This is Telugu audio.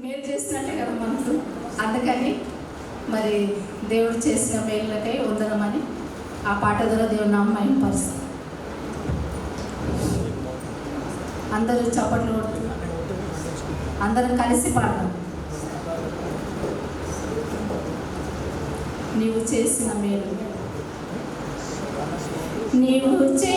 మేలు చేసినట్టే కదా మనకు అందుకని మరి దేవుడు చేసిన మేలులకై వందనమని ఆ పాట ద్వారా దేవుడు నామయం పరుస్తుంది అందరూ చప్పట్లు కొడుతున్నారు. అందరం కలిసి పాడదాం. నీవు చేసిన మేలు. నీవు చే